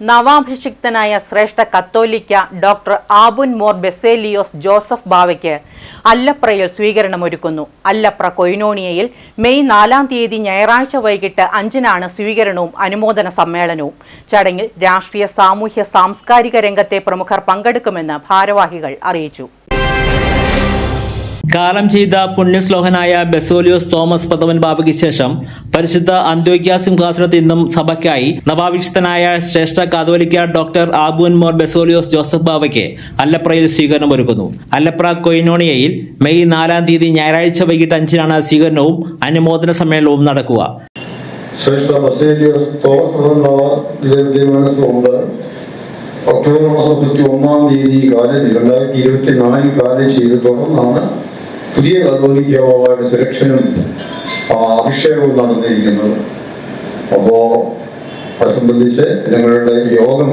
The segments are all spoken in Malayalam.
നവാഭിഷിക്തനായ ശ്രേഷ്ഠ കത്തോലിക്ക ഡോക്ടർ ആബുൻ മോർ ബെസേലിയോസ് ജോസഫ് ബാവയ്ക്ക് അല്ലപ്രയിൽ സ്വീകരണമൊരുക്കുന്നു. അല്ലപ്ര കൊയിനോണിയയിൽ മെയ് നാലാം തീയതി ഞായറാഴ്ച വൈകിട്ട് അഞ്ചിനാണ് സ്വീകരണവും അനുമോദന സമ്മേളനവും. ചടങ്ങിൽ രാഷ്ട്രീയ സാമൂഹ്യ സാംസ്കാരിക രംഗത്തെ പ്രമുഖർ പങ്കെടുക്കുമെന്ന് ഭാരവാഹികൾ അറിയിച്ചു. കാലം ചെയ്ത പുണ്യശ്ലോകനായ ബെസോലിയോസ് തോമസ് പദവൻ ബാബയ്ക്ക് ശേഷം പരിശുദ്ധ അന്ത്യോഗ്യ സിംഹാസനത്തിൽ നിന്നും സഭയ്ക്കായി നവാഭിഷിക്തനായ ശ്രേഷ്ഠ കാതോലിക്ക ഡോക്ടർ ആബുൻ മോർ ബെസോലിയോസ് ജോസഫ് ബാബയ്ക്ക് അല്ലപ്രയിൽ സ്വീകരണം ഒരുക്കുന്നു. അല്ലപ്ര കൊയിനോണിയയിൽ മെയ് നാലാം തീയതി ഞായറാഴ്ച വൈകിട്ട് അഞ്ചിനാണ് സ്വീകരണവും അനുമോദന സമ്മേളനവും നടക്കുക. ശ്രേഷ്ഠ തോമസ് ഒക്ടോബർ മാസം മുപ്പത്തി ഒന്നാം തീയതി കാലേജ് രണ്ടായിരത്തി ഇരുപത്തി നാലിൽ കാലേജ് ചെയ്തിട്ടുള്ളതാണ് പുതിയ കത്തോലിക്കവായുടെ സെലക്ഷനും അഭിഷേകവും നടന്നിരിക്കുന്നത്. അപ്പോ അത് സംബന്ധിച്ച് ഞങ്ങളുടെ യോഗം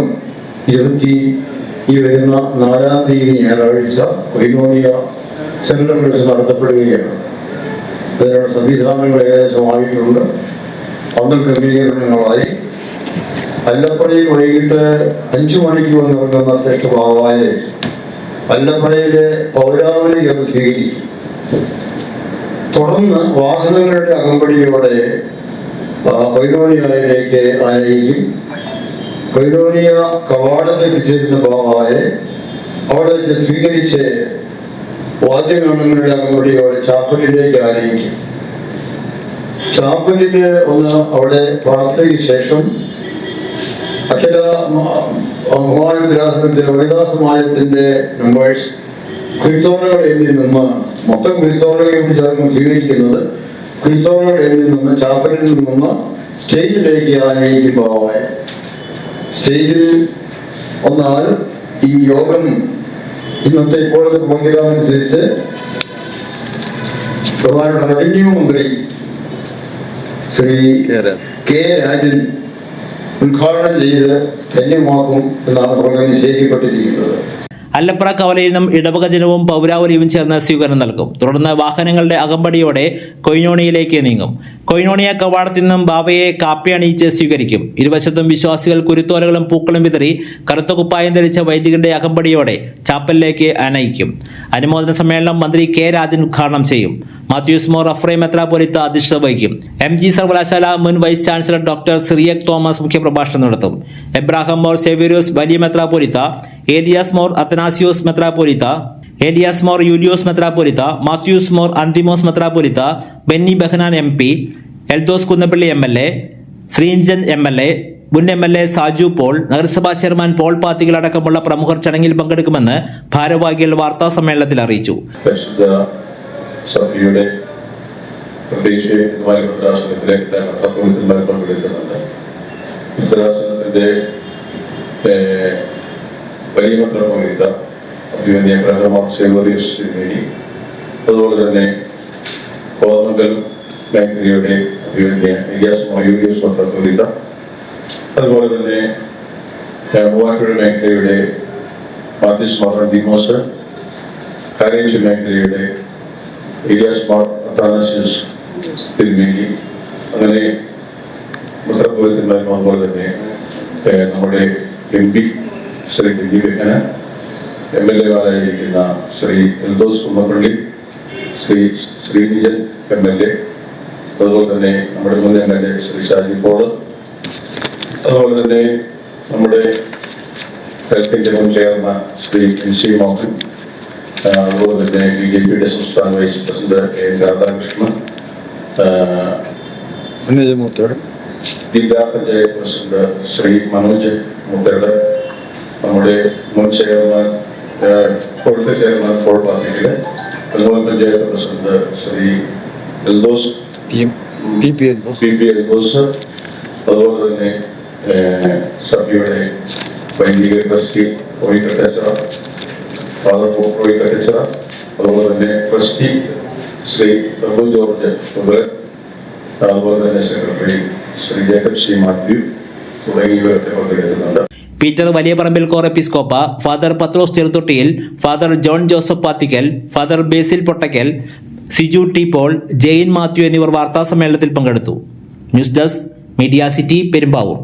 ഇരുപത്തി ഈ വരുന്ന നാലാം തീയതി ഞായറാഴ്ച വൈകോണിയ സെൻട്രൽ വെച്ച് നടത്തപ്പെടുകയാണ്. അതിനുള്ള സംവിധാനങ്ങൾ ഏകദേശമായിട്ടുണ്ട് പന്തൽ ക്രമീകരണങ്ങളായി. അല്ലപ്പുഴയിൽ വൈകിട്ട് അഞ്ചു മണിക്ക് വന്നിറങ്ങുന്ന ശ്രേഷ്ഠ ഭാവായ അല്ലപ്പുഴയിലെ പൗരാവലി അത് സ്വീകരിക്കും തുടർന്ന് വാഹനങ്ങളുടെ അകമ്പടിയോടെ ആ, അയയും ആനയിക്കും കൊയിലോണിയ കവാടത്തിൽ ചേരുന്ന ഭാവായെ അവിടെ വെച്ച് സ്വീകരിച്ച് വാദ്യമേളങ്ങളുടെ അകമ്പടിയോടെ ചാപ്പലിലേക്ക് ആനയിക്കും ചാപ്പലിൽ ഒന്ന് അവിടെ പ്രാർത്ഥനയ്ക്ക് ശേഷം അഖില മഹാവിദ്യാസനത്തിന്റെ വൈദാസമായത്തിന്റെ മെമ്പേഴ്സ് കുരുത്തോണകൾ എഴുതി നിന്ന് മൊത്തം കുരുത്തോണകളെ കൂടി ചേർന്ന് സ്വീകരിക്കുന്നത് കുരുത്തോണകൾ എഴുതി നിന്ന് ചാപ്പലിൽ നിന്ന് സ്റ്റേജിലേക്ക് ആനയിക്കും ഭാവമായ സ്റ്റേജിൽ ഒന്നാൽ ഈ യോഗം. ഇന്നത്തെ ഇപ്പോഴത്തെ പ്രോഗ്രാം പ്രധാനപ്പെട്ട റവന്യൂ മന്ത്രി ശ്രീ കെ രാജൻ. ഉദ്ഘാടനം ചെയ്ത് ധന്യമാക്കും എന്നാണ് പ്രോഗ്രാം നിശ്ചയിക്കപ്പെട്ടിരിക്കുന്നത് അല്ലപ്ര കവലയിലും ഇടവക ജനവും പൗരാവലിയും ചേർന്ന് സ്വീകരണം നൽകും. തുടർന്ന് വാഹനങ്ങളുടെ അകമ്പടിയോടെ കൊയിനോണിയിലേക്ക് നീങ്ങും. കൊയിനോണിയ കവാടത്തിൽ നിന്നും ബാബയെ കാപ്പി അണിയിച്ച് സ്വീകരിക്കും. ഇരുവശത്തും വിശ്വാസികൾ കുരുത്തോലകളും പൂക്കളും വിതറി കറുത്ത കുപ്പായം ധരിച്ച വൈദികരുടെ അകമ്പടിയോടെ ചാപ്പലിലേക്ക് അനയിക്കും അനുമോദന സമ്മേളനം മന്ത്രി കെ രാജൻ ഉദ്ഘാടനം ചെയ്യും. മാത്യൂസ് മോർ അഫ്രൈ മെത്രാപൊലിത്ത അധ്യക്ഷത വഹിക്കും എം ജി സർവകലാശാല മുൻ vice chancellor doctor Cyriac Thomas മുഖ്യപ്രഭാഷണം നടത്തും. എബ്രാഹാം മോർ സെവ്യൂരിയോസ് വലിയ മെത്രാപൊലിത്ത ഏലിയാസ് മോർ അത്തനാസിയോസ് മെത്രാപൊലിത്ത ഏലിയാസ് മോർ യൂലിയോസ് മെത്രാപൊലിത്ത Mathews Mor Anthimos മെത്രാപൊലിത്ത Benny Behanan M P Eldhose Kunnappilly M L A Sreenijan M L A മുൻ M L A Saju Paul നഗരസഭാ ചെയർമാൻ പോൾ പാത്തികൾ അടക്കമുള്ള പ്രമുഖർ ചടങ്ങിൽ പങ്കെടുക്കുമെന്ന് ഭാരവാഹികൾ വാർത്താ സമ്മേളനത്തിൽ അറിയിച്ചു സഭയുടെ പ്രത്യേകിച്ച് ഇതുമായി വൃദ്ധാശ്രമത്തിലേക്ക് തത്വത്തിൽ പങ്കെടുക്കുന്നുണ്ട്. വൃദ്ധാശ്രമത്തിന്റെ വലിയ പത്രമൊഴിത്ത അഭിമന്യ പ്രഹമാർ സേവറിയസ് നേടി. അതുപോലെ തന്നെ കോതമംഗൽ മേഖലയുടെ അഭിമന്യ വികാസ് മയൂരിയസ് പത്രമൊഴിത്ത അതുപോലെ തന്നെ മൂവാറ്റുപുഴ മേഖലയുടെ മാത്യുസ് ഡിമോസ്. കരേജ് മേഖലയുടെ ഏരിയാസ് മാർ അത്താനാസിയസ് തിരുമേനി അങ്ങനെ മെത്രോപൊളിറ്റൻ അതുപോലെ തന്നെ നമ്മുടെ എം പി ശ്രീ വെക്കന M L എമാരായിരിക്കുന്ന Shri Eldhose Kunnappilly Shri Sreenijan M L A അതുപോലെ തന്നെ നമ്മുടെ മുൻ M L A Shri Shaji Paul അതുപോലെ തന്നെ നമ്മുടെ ഹെൽത്ത് ജനം chairman Shri N C Mohan ആ, അതുപോലെ തന്നെ ബി ജെ പിയുടെ സംസ്ഥാന വൈസ് പ്രസിഡന്റ് എ രാധാകൃഷ്ണൻ ആ, ജില്ലാ പഞ്ചായത്ത് പ്രസിഡന്റ് ശ്രീ മനോജ് മുത്തയുടെ നമ്മുടെ മുൻ ചെയർമാൻ ആ, ഇപ്പോഴത്തെ ചെയർമാൻ പോൾ പാർട്ടിയിലെ അതുപോലെ panchayat president Shri Eldhose P P L P P Eldhose അതുപോലെ തന്നെ ആ, സഭയുടെ വൈദിക ട്രസ്റ്റി റോഹിത് ടേച്ചറ ഫാദർ റോഹിത് ടേച്ചറ അതുപോലെ തന്നെ ട്രസ്റ്റി ശ്രീ പ്രഭു ജോർജ് അതുപോലെ തന്നെ സെക്രട്ടറി ശ്രീ ജേക്കബ് ശ്രീ മാത്യു തുടങ്ങിയവരൊക്കെ പങ്കെടുക്കുന്നുണ്ട് Peter Valiyaparambil Cor Episcopa father Pathros Cheruthottiyil father John Joseph Pathikkal father Basil Pottakkal Siju T Paul Jain Mathew എന്നിവർ വാർത്താ സമ്മേളനത്തിൽ പങ്കെടുത്തു. News desk media city Perumbavoor.